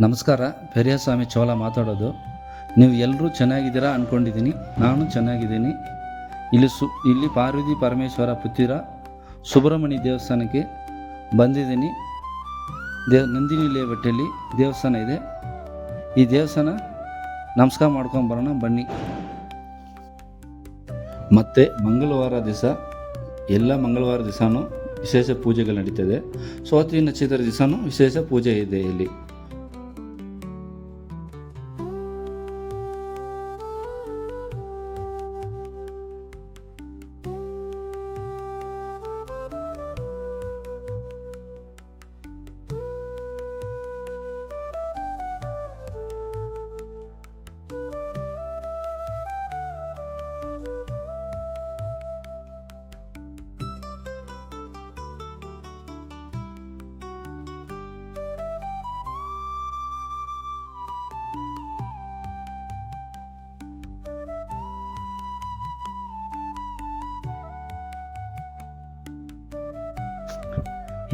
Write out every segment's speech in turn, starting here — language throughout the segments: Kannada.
ನಮಸ್ಕಾರ ಪೆರಿಯಸ್ವಾಮಿ ಚೋಳ ಮಾತಾಡೋದು. ನೀವು ಎಲ್ಲರೂ ಚೆನ್ನಾಗಿದ್ದೀರಾ ಅಂದ್ಕೊಂಡಿದ್ದೀನಿ ನಾನು ಚೆನ್ನಾಗಿದ್ದೀನಿ. ಇಲ್ಲಿ ಸು, ಇಲ್ಲಿ ಪಾರ್ವತಿ ಪರಮೇಶ್ವರ ಪುತ್ತಿರ ಸುಬ್ರಹ್ಮಣ್ಯ ದೇವಸ್ಥಾನಕ್ಕೆ ಬಂದಿದ್ದೀನಿ. ದೇವ ನಂದಿನಿ ಲೇಬಟ್ಟೆಯಲ್ಲಿ ದೇವಸ್ಥಾನ ಇದೆ. ಈ ದೇವಸ್ಥಾನ ನಮಸ್ಕಾರ ಮಾಡ್ಕೊಂಬರೋಣ ಬನ್ನಿ. ಮತ್ತು ಮಂಗಳವಾರ ದಿವಸ, ಎಲ್ಲ ಮಂಗಳವಾರ ದಿವಸನೂ ವಿಶೇಷ ಪೂಜೆಗಳು ನಡೀತದೆ. ಸ್ವಾತಿ ನಕ್ಷತ್ರ ದಿವಸನೂ ವಿಶೇಷ ಪೂಜೆ ಇದೆ ಇಲ್ಲಿ.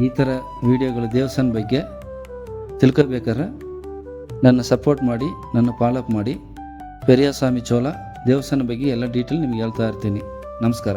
ಈ ಥರ ವಿಡಿಯೋಗಳು ದೇವಸ್ಥಾನ ಬಗ್ಗೆ ತಿಳ್ಕೊಬೇಕಾದ್ರೆ ನನ್ನ ಸಪೋರ್ಟ್ ಮಾಡಿ, ನನ್ನ ಫಾಲೋಅಪ್ ಮಾಡಿ. ಪೆರಿಯಸ್ವಾಮಿ ಚೋಳ ದೇವಸ್ಥಾನ ಬಗ್ಗೆ ಎಲ್ಲ ಡೀಟೇಲ್ ನಿಮ್ಗೆ ಹೇಳ್ತಾ ಇರ್ತೀನಿ. ನಮಸ್ಕಾರ.